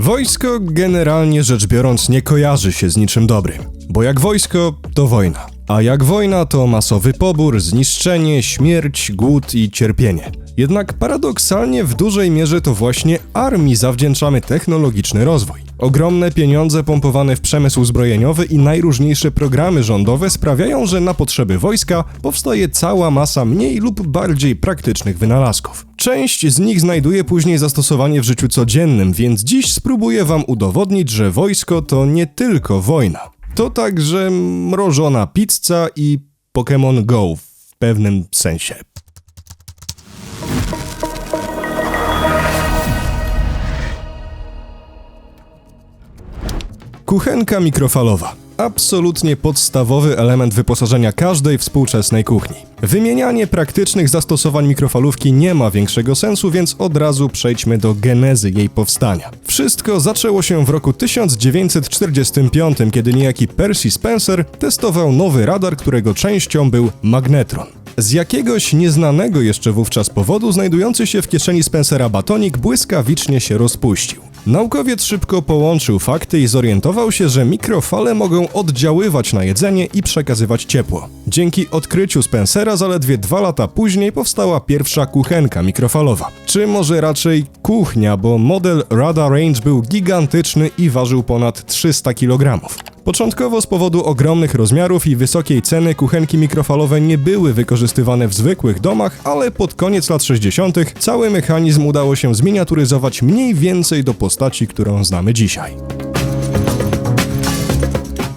Wojsko generalnie rzecz biorąc nie kojarzy się z niczym dobrym, bo jak wojsko to wojna, a jak wojna to masowy pobór, zniszczenie, śmierć, głód i cierpienie. Jednak paradoksalnie w dużej mierze to właśnie armii zawdzięczamy technologiczny rozwój. Ogromne pieniądze pompowane w przemysł zbrojeniowy i najróżniejsze programy rządowe sprawiają, że na potrzeby wojska powstaje cała masa mniej lub bardziej praktycznych wynalazków. Część z nich znajduje później zastosowanie w życiu codziennym, więc dziś spróbuję wam udowodnić, że wojsko to nie tylko wojna. To także mrożona pizza i Pokémon Go w pewnym sensie. Kuchenka mikrofalowa. Absolutnie podstawowy element wyposażenia każdej współczesnej kuchni. Wymienianie praktycznych zastosowań mikrofalówki nie ma większego sensu, więc od razu przejdźmy do genezy jej powstania. Wszystko zaczęło się w roku 1945, kiedy niejaki Percy Spencer testował nowy radar, którego częścią był magnetron. Z jakiegoś nieznanego jeszcze wówczas powodu znajdujący się w kieszeni Spencera batonik błyskawicznie się rozpuścił. Naukowiec szybko połączył fakty i zorientował się, że mikrofale mogą oddziaływać na jedzenie i przekazywać ciepło. Dzięki odkryciu Spencera zaledwie dwa lata później powstała pierwsza kuchenka mikrofalowa. Czy może raczej kuchnia, bo model Rada Range był gigantyczny i ważył ponad 300 kg. Początkowo z powodu ogromnych rozmiarów i wysokiej ceny kuchenki mikrofalowe nie były wykorzystywane w zwykłych domach, ale pod koniec lat 60. cały mechanizm udało się zminiaturyzować mniej więcej do postaci, którą znamy dzisiaj.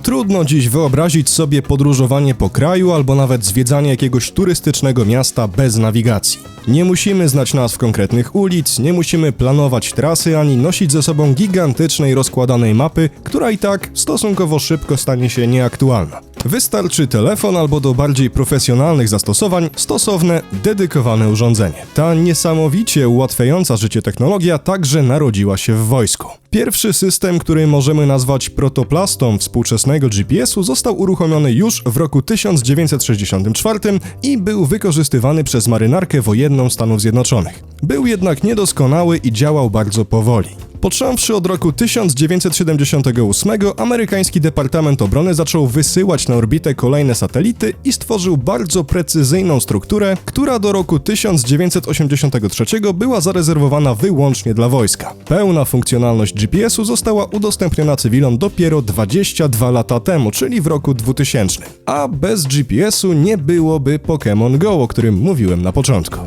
Trudno dziś wyobrazić sobie podróżowanie po kraju albo nawet zwiedzanie jakiegoś turystycznego miasta bez nawigacji. Nie musimy znać nazw konkretnych ulic, nie musimy planować trasy ani nosić ze sobą gigantycznej rozkładanej mapy, która i tak stosunkowo szybko stanie się nieaktualna. Wystarczy telefon albo do bardziej profesjonalnych zastosowań stosowne, dedykowane urządzenie. Ta niesamowicie ułatwiająca życie technologia także narodziła się w wojsku. Pierwszy system, który możemy nazwać protoplastą współczesnego GPS-u, został uruchomiony już w roku 1964 i był wykorzystywany przez marynarkę wojenną Stanów Zjednoczonych. Był jednak niedoskonały i działał bardzo powoli. Począwszy od roku 1978, amerykański Departament Obrony zaczął wysyłać na orbitę kolejne satelity i stworzył bardzo precyzyjną strukturę, która do roku 1983 była zarezerwowana wyłącznie dla wojska. Pełna funkcjonalność GPS-u została udostępniona cywilom dopiero 22 lata temu, czyli w roku 2000. A bez GPS-u nie byłoby Pokémon Go, o którym mówiłem na początku.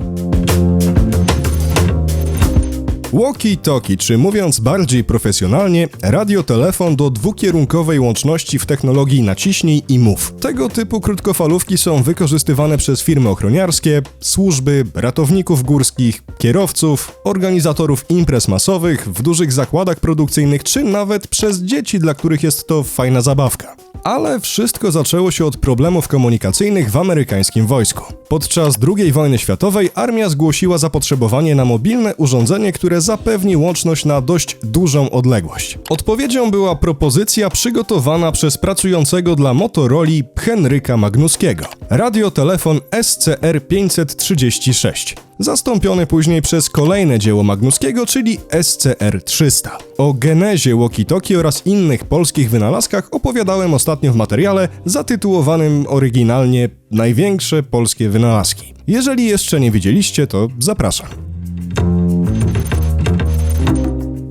Walkie-talkie, czy mówiąc bardziej profesjonalnie, radiotelefon do dwukierunkowej łączności w technologii naciśnij i mów. Tego typu krótkofalówki są wykorzystywane przez firmy ochroniarskie, służby, ratowników górskich, kierowców, organizatorów imprez masowych, w dużych zakładach produkcyjnych, czy nawet przez dzieci, dla których jest to fajna zabawka. Ale wszystko zaczęło się od problemów komunikacyjnych w amerykańskim wojsku. Podczas II wojny światowej armia zgłosiła zapotrzebowanie na mobilne urządzenie, które zapewni łączność na dość dużą odległość. Odpowiedzią była propozycja przygotowana przez pracującego dla Motorola Henryka Magnuskiego. Radiotelefon SCR-536 zastąpiony później przez kolejne dzieło Magnuskiego, czyli SCR-300. O genezie walkie-talkie oraz innych polskich wynalazkach opowiadałem ostatnio w materiale zatytułowanym oryginalnie Największe polskie wynalazki. Jeżeli jeszcze nie widzieliście, to zapraszam.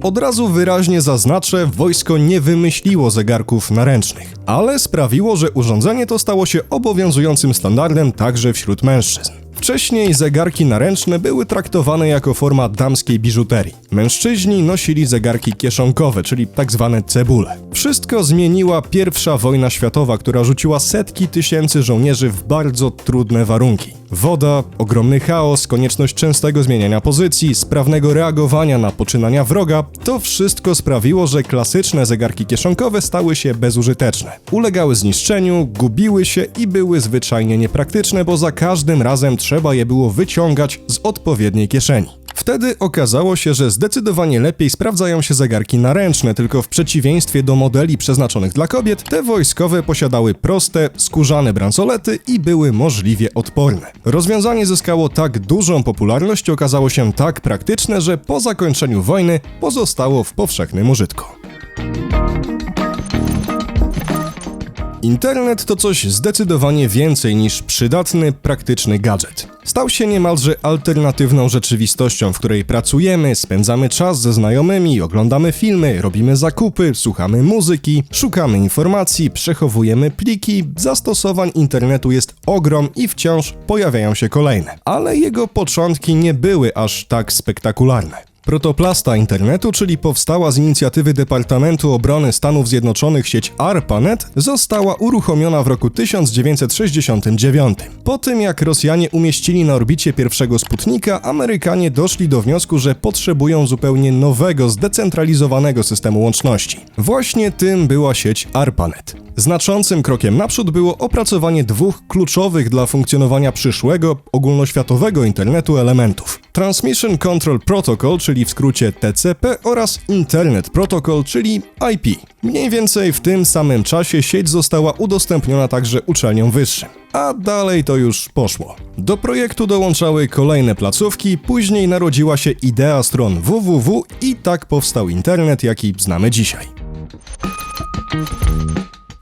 Od razu wyraźnie zaznaczę, wojsko nie wymyśliło zegarków naręcznych, ale sprawiło, że urządzenie to stało się obowiązującym standardem także wśród mężczyzn. Wcześniej zegarki naręczne były traktowane jako forma damskiej biżuterii. Mężczyźni nosili zegarki kieszonkowe, czyli tak zwane cebule. Wszystko zmieniła pierwsza wojna światowa, która rzuciła setki tysięcy żołnierzy w bardzo trudne warunki. Woda, ogromny chaos, konieczność częstego zmieniania pozycji, sprawnego reagowania na poczynania wroga to wszystko sprawiło, że klasyczne zegarki kieszonkowe stały się bezużyteczne. Ulegały zniszczeniu, gubiły się i były zwyczajnie niepraktyczne, bo za każdym razem trzeba je było wyciągać z odpowiedniej kieszeni. Wtedy okazało się, że zdecydowanie lepiej sprawdzają się zegarki naręczne, tylko w przeciwieństwie do modeli przeznaczonych dla kobiet, te wojskowe posiadały proste, skórzane bransolety i były możliwie odporne. Rozwiązanie zyskało tak dużą popularność okazało się tak praktyczne, że po zakończeniu wojny pozostało w powszechnym użytku. Internet to coś zdecydowanie więcej niż przydatny, praktyczny gadżet. Stał się niemalże alternatywną rzeczywistością, w której pracujemy, spędzamy czas ze znajomymi, oglądamy filmy, robimy zakupy, słuchamy muzyki, szukamy informacji, przechowujemy pliki. Zastosowań internetu jest ogrom i wciąż pojawiają się kolejne. Ale jego początki nie były aż tak spektakularne. Protoplasta internetu, czyli powstała z inicjatywy Departamentu Obrony Stanów Zjednoczonych sieć ARPANET, została uruchomiona w roku 1969. Po tym jak Rosjanie umieścili na orbicie pierwszego Sputnika, Amerykanie doszli do wniosku, że potrzebują zupełnie nowego, zdecentralizowanego systemu łączności. Właśnie tym była sieć ARPANET. Znaczącym krokiem naprzód było opracowanie dwóch kluczowych dla funkcjonowania przyszłego, ogólnoświatowego internetu elementów. Transmission Control Protocol, czyli w skrócie TCP oraz Internet Protocol, czyli IP. Mniej więcej w tym samym czasie sieć została udostępniona także uczelniom wyższym. A dalej to już poszło. Do projektu dołączały kolejne placówki, później narodziła się idea stron www i tak powstał internet, jaki znamy dzisiaj.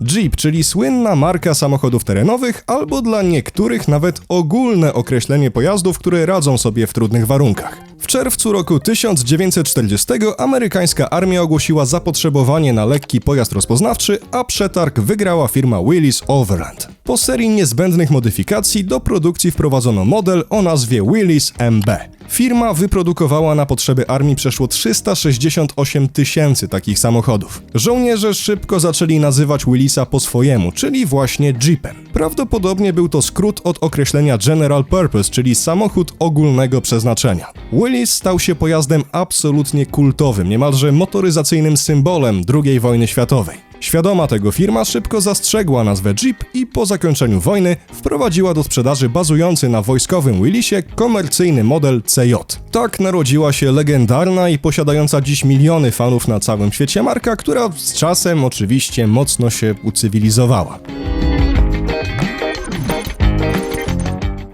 Jeep, czyli słynna marka samochodów terenowych, albo dla niektórych nawet ogólne określenie pojazdów, które radzą sobie w trudnych warunkach. W czerwcu roku 1940 amerykańska armia ogłosiła zapotrzebowanie na lekki pojazd rozpoznawczy, a przetarg wygrała firma Willys Overland. Po serii niezbędnych modyfikacji do produkcji wprowadzono model o nazwie Willys MB. Firma wyprodukowała na potrzeby armii przeszło 368 tysięcy takich samochodów. Żołnierze szybko zaczęli nazywać Willisa po swojemu, czyli właśnie Jeepem. Prawdopodobnie był to skrót od określenia General Purpose, czyli samochód ogólnego przeznaczenia. Willis stał się pojazdem absolutnie kultowym, niemalże motoryzacyjnym symbolem II wojny światowej. Świadoma tego firma szybko zastrzegła nazwę Jeep i po zakończeniu wojny wprowadziła do sprzedaży bazujący na wojskowym Willisie komercyjny model CJ. Tak narodziła się legendarna i posiadająca dziś miliony fanów na całym świecie marka, która z czasem oczywiście mocno się ucywilizowała.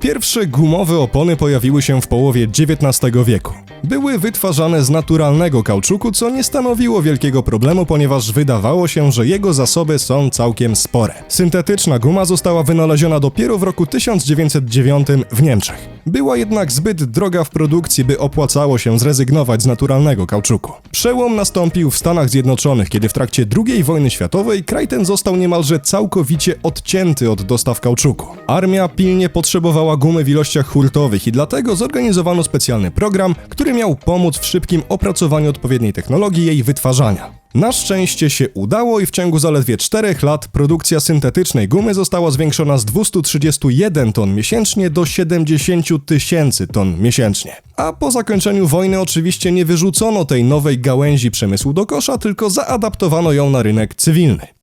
Pierwsze gumowe opony pojawiły się w połowie XIX wieku. Były wytwarzane z naturalnego kauczuku, co nie stanowiło wielkiego problemu, ponieważ wydawało się, że jego zasoby są całkiem spore. Syntetyczna guma została wynaleziona dopiero w roku 1909 w Niemczech. Była jednak zbyt droga w produkcji, by opłacało się zrezygnować z naturalnego kauczuku. Przełom nastąpił w Stanach Zjednoczonych, kiedy w trakcie II wojny światowej kraj ten został niemalże całkowicie odcięty od dostaw kauczuku. Armia pilnie potrzebowała gumy w ilościach hurtowych i dlatego zorganizowano specjalny program, który miał pomóc w szybkim opracowaniu odpowiedniej technologii jej wytwarzania. Na szczęście się udało i w ciągu zaledwie 4 lat produkcja syntetycznej gumy została zwiększona z 231 ton miesięcznie do 70 tysięcy ton miesięcznie. A po zakończeniu wojny oczywiście nie wyrzucono tej nowej gałęzi przemysłu do kosza, tylko zaadaptowano ją na rynek cywilny.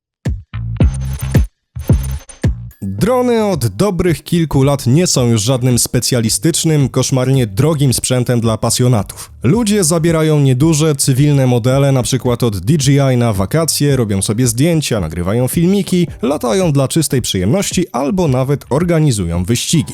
Drony od dobrych kilku lat nie są już żadnym specjalistycznym, koszmarnie drogim sprzętem dla pasjonatów. Ludzie zabierają nieduże, cywilne modele, na przykład od DJI na wakacje, robią sobie zdjęcia, nagrywają filmiki, latają dla czystej przyjemności albo nawet organizują wyścigi.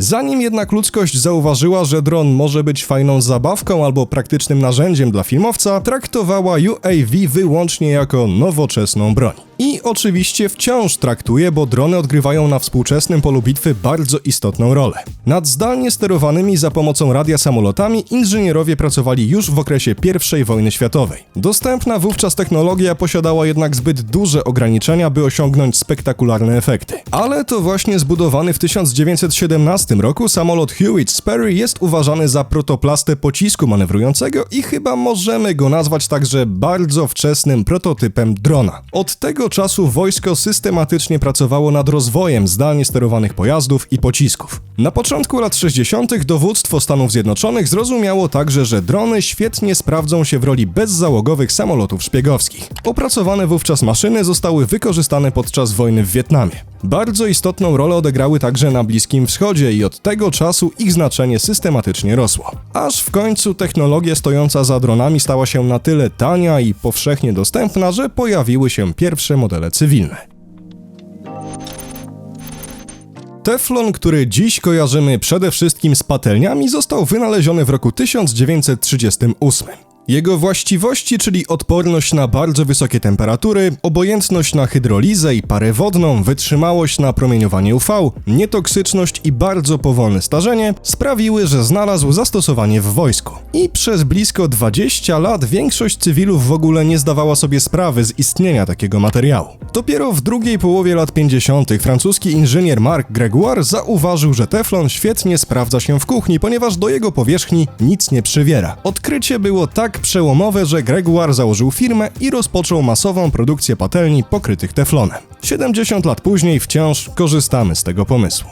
Zanim jednak ludzkość zauważyła, że dron może być fajną zabawką albo praktycznym narzędziem dla filmowca, traktowała UAV wyłącznie jako nowoczesną broń. I oczywiście wciąż traktuje, bo drony odgrywają na współczesnym polu bitwy bardzo istotną rolę. Nad zdalnie sterowanymi za pomocą radia samolotami inżynierowie pracowali już w okresie I wojny światowej. Dostępna wówczas technologia posiadała jednak zbyt duże ograniczenia, by osiągnąć spektakularne efekty. Ale to właśnie zbudowany w 1917 roku samolot Hewitt Sperry jest uważany za protoplastę pocisku manewrującego i chyba możemy go nazwać także bardzo wczesnym prototypem drona. Od tego czasu wojsko systematycznie pracowało nad rozwojem zdalnie sterowanych pojazdów i pocisków. Na początku lat 60. dowództwo Stanów Zjednoczonych zrozumiało także, że drony świetnie sprawdzą się w roli bezzałogowych samolotów szpiegowskich. Opracowane wówczas maszyny zostały wykorzystane podczas wojny w Wietnamie. Bardzo istotną rolę odegrały także na Bliskim Wschodzie i od tego czasu ich znaczenie systematycznie rosło. Aż w końcu technologia stojąca za dronami stała się na tyle tania i powszechnie dostępna, że pojawiły się pierwsze modele cywilne. Teflon, który dziś kojarzymy przede wszystkim z patelniami, został wynaleziony w roku 1938. Jego właściwości, czyli odporność na bardzo wysokie temperatury, obojętność na hydrolizę i parę wodną, wytrzymałość na promieniowanie UV, nietoksyczność i bardzo powolne starzenie, sprawiły, że znalazł zastosowanie w wojsku. I przez blisko 20 lat większość cywilów w ogóle nie zdawała sobie sprawy z istnienia takiego materiału. Dopiero w drugiej połowie lat 50. francuski inżynier Marc Gregoire zauważył, że teflon świetnie sprawdza się w kuchni, ponieważ do jego powierzchni nic nie przywiera. Odkrycie było przełomowe, że Gregoire założył firmę i rozpoczął masową produkcję patelni pokrytych teflonem. 70 lat później wciąż korzystamy z tego pomysłu.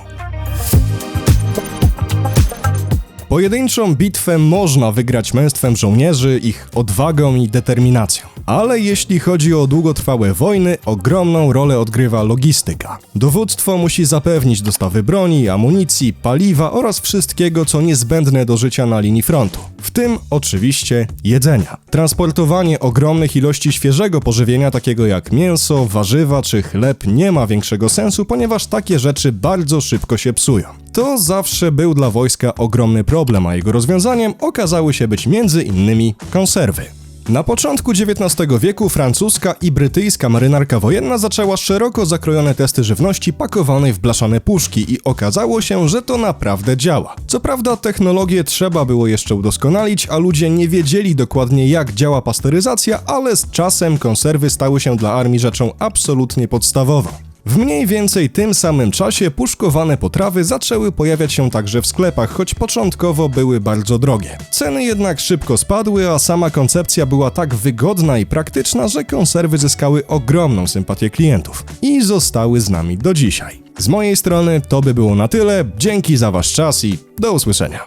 Pojedynczą bitwę można wygrać męstwem żołnierzy, ich odwagą i determinacją. Ale jeśli chodzi o długotrwałe wojny, ogromną rolę odgrywa logistyka. Dowództwo musi zapewnić dostawy broni, amunicji, paliwa oraz wszystkiego, co niezbędne do życia na linii frontu. W tym oczywiście jedzenia. Transportowanie ogromnych ilości świeżego pożywienia, takiego jak mięso, warzywa czy chleb, nie ma większego sensu, ponieważ takie rzeczy bardzo szybko się psują. To zawsze był dla wojska ogromny problem, a jego rozwiązaniem okazały się być między innymi konserwy. Na początku XIX wieku francuska i brytyjska marynarka wojenna zaczęła szeroko zakrojone testy żywności pakowanej w blaszane puszki i okazało się, że to naprawdę działa. Co prawda technologię trzeba było jeszcze udoskonalić, a ludzie nie wiedzieli dokładnie jak działa pasteryzacja, ale z czasem konserwy stały się dla armii rzeczą absolutnie podstawową. W mniej więcej tym samym czasie puszkowane potrawy zaczęły pojawiać się także w sklepach, choć początkowo były bardzo drogie. Ceny jednak szybko spadły, a sama koncepcja była tak wygodna i praktyczna, że konserwy zyskały ogromną sympatię klientów i zostały z nami do dzisiaj. Z mojej strony to by było na tyle. Dzięki za Wasz czas i do usłyszenia.